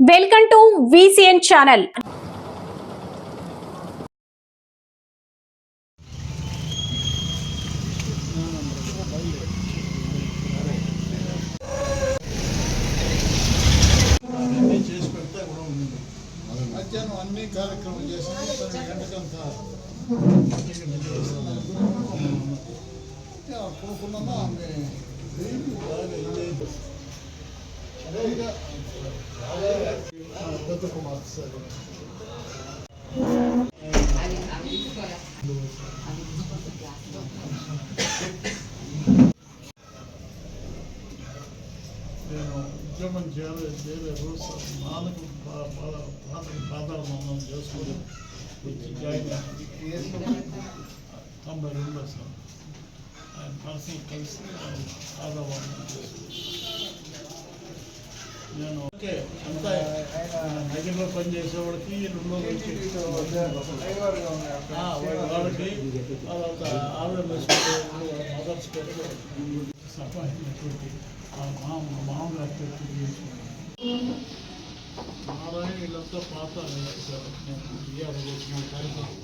Welcome to VCN channel అన్నీ చేసి పెడితే కూడా ఉంది మధ్యాహ్నం అన్ని కార్యక్రమం చేసి పన్నెండు గంటకంతా అనుకున్నామా ఆమె బాగా ఇది అదే ఇక దత్త కుమార్ సార్ నేను ఉద్యమం చేయాలి చేయలేదు నాన్నకు పాతకు పాదాలను చేసుకొని వచ్చి జాయిన్ అయ్యాను. తొంభై రెండులో సార్ ఆయన పర్సనల్ కలిసి పాదాలను నేను ఓకే అంతా నగరంలో పనిచేసేవాడికి రెండో వ్యక్తి ఆ, వాళ్ళ- వాళ్ళకి తర్వాత ఆవేర్నెస్ మదర్స్ సఫైనటువంటి ఆ మామ మామగారు నారాయణ వీళ్ళంతా పాత సార్ నేను బిఆర్ చేసిన కార్యక్రమం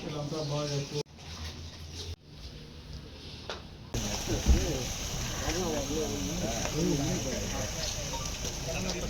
వీళ్ళంతా బాగా ఎక్కువ.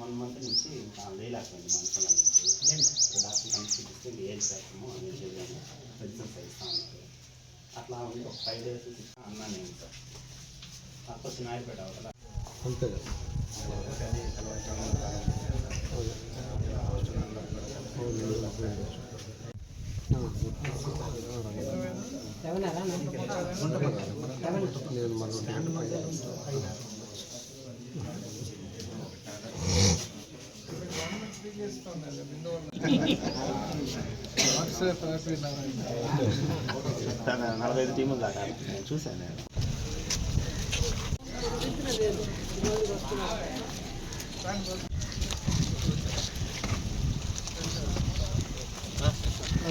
వన్ మంత్ నుంచి ఇంకా లేలేకపోయింది మనసులో నుంచి డాక్టర్ కన్సల్ట్ ఇంకా ఏం చేస్తామో అని చెప్పాను మెడిసిన్స్ ఇస్తా ఉన్నారు అట్లా ఉండి ఒక ఫైవ్ డేస్ అన్నా నేను సార్ తప్పొచ్చి నాయపేట అవతల నలభై ఐదు టీములు దాకా నేను చూశాను నేను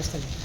సంజయ్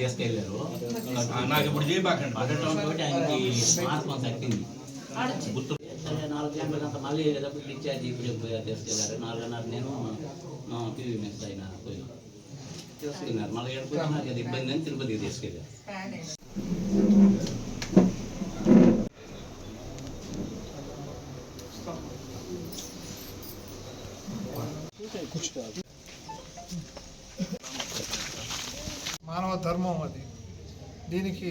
తీసుకెళ్ళారు నాకు ఇప్పుడు చేయబాకండి పడటం తోటి ఆయనకి ఆత్మ తగ్గింది గుర్తు నాలుగు గంటల అంత మళ్ళీ డబ్బులు డిశ్చార్జ్ ఇప్పుడు తీసుకెళ్ళారు నాలుగున్నర నేను టీవీ మిస్ అయినా పోయి తీసుకున్నారు మళ్ళీ ఎక్కడికి నాకు అది ఇబ్బంది అని తిరుపతికి తీసుకెళ్ళారు కూర్చుంటారు. మానవ ధర్మం అది. దీనికి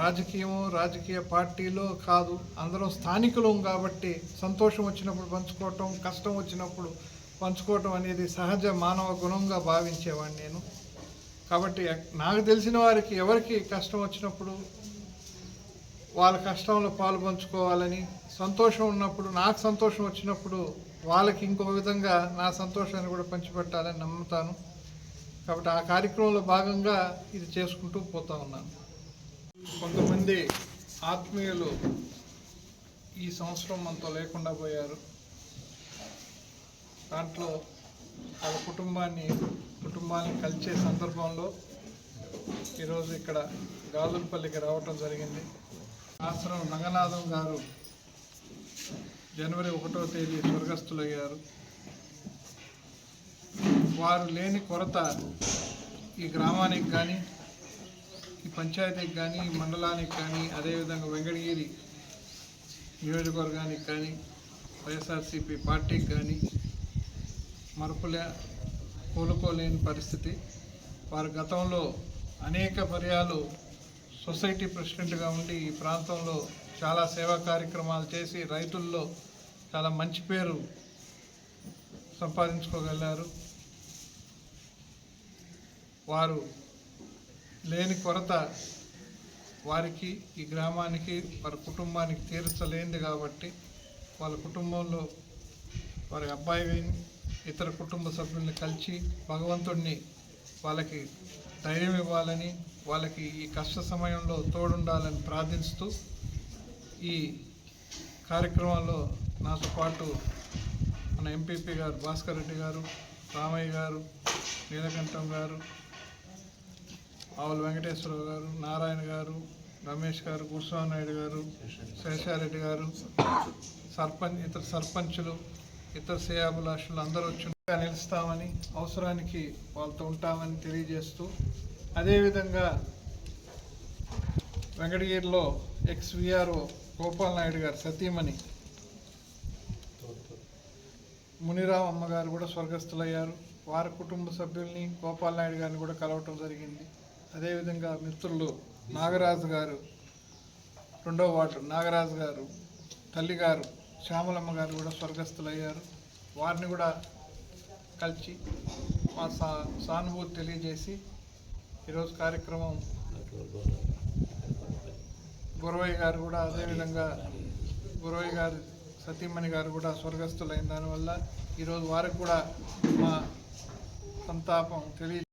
రాజకీయము రాజకీయ పార్టీలు కాదు అందరం స్థానికులం కాబట్టి సంతోషం వచ్చినప్పుడు పంచుకోవటం కష్టం వచ్చినప్పుడు పంచుకోవటం అనేది సహజ మానవ గుణంగా భావించేవాడిని నేను. కాబట్టి నాకు తెలిసిన వారికి ఎవరికి కష్టం వచ్చినప్పుడు వాళ్ళ కష్టంలో పాలు పంచుకోవాలని సంతోషం ఉన్నప్పుడు నాకు సంతోషం వచ్చినప్పుడు వాళ్ళకి ఇంకో విధంగా నా సంతోషాన్ని కూడా పంచిపెట్టాలని నమ్ముతాను. కాబట్టి ఆ కార్యక్రమంలో భాగంగా ఇది చేసుకుంటూ పోతా ఉన్నాను. కొంతమంది ఆత్మీయులు ఈ సంవత్సరం మనతో లేకుండా పోయారు. దాంట్లో వాళ్ళ కుటుంబాన్ని కుటుంబాన్ని కలిసే సందర్భంలో ఈరోజు ఇక్కడ గాజులపల్లికి రావటం జరిగింది. ఆశ్రమం రంగనాథం గారు జనవరి ఒకటో తేదీ స్వర్గస్థులయ్యారు. వారు లేని కొరత ఈ గ్రామానికి కానీ ఈ పంచాయతీకి కానీ ఈ మండలానికి కానీ అదేవిధంగా వెంకటగిరి నియోజకవర్గానికి కానీ వైఎస్ఆర్సీపీ పార్టీకి కానీ మరపులే కోలుకోలేని పరిస్థితి. వారు గతంలో అనేక పర్యాలు సొసైటీ ప్రెసిడెంట్గా ఉండి ఈ ప్రాంతంలో చాలా సేవా కార్యక్రమాలు చేసి రైతుల్లో చాలా మంచి పేరు సంపాదించుకోగలిగారు. వారు లేని కొరత వారికి ఈ గ్రామానికి వారి కుటుంబానికి తీర్చలేనిది కాబట్టి వాళ్ళ కుటుంబంలో వారి అబ్బాయి ఇతర కుటుంబ సభ్యుల్ని కలిసి భగవంతుడిని వాళ్ళకి ధైర్యం ఇవ్వాలని వాళ్ళకి ఈ కష్ట సమయంలో తోడుండాలని ప్రార్థిస్తూ ఈ కార్యక్రమంలో నాతో పాటు మన ఎంపీపీ గారు భాస్కర్ రెడ్డి గారు రామయ్య గారు నీలకంఠం గారు ఆవుల వెంకటేశ్వరరావు గారు నారాయణ గారు రమేష్ గారు గురుస్వామి నాయుడు గారు శేషారెడ్డి గారు సర్పంచ్ ఇతర సర్పంచులు ఇతర సేయాభిలాషులు అందరూ వచ్చిగా నిలుస్తామని అవసరానికి వాళ్ళతో ఉంటామని తెలియజేస్తూ అదేవిధంగా వెంకటగిరిలో ఎక్స్ విఆర్ఓ గోపాల్ నాయుడు గారు సతీమణి మునిరావు అమ్మగారు కూడా స్వర్గస్థులయ్యారు. వారి కుటుంబ సభ్యుల్ని గోపాల్ నాయుడు గారిని కూడా కలవటం జరిగింది. అదేవిధంగా మిత్రులు నాగరాజు గారు రెండో వార్డు నాగరాజు గారు తల్లిగారు శ్యామలమ్మ గారు కూడా స్వర్గస్థులయ్యారు. వారిని కూడా కలిసి మా సా సానుభూతి తెలియజేసి ఈరోజు కార్యక్రమం గురవయ్య గారు కూడా అదేవిధంగా గురవయ్య గారు సతీమణి గారు కూడా స్వర్గస్థులైన దానివల్ల ఈరోజు వారికి కూడా మా సంతాపం తెలియ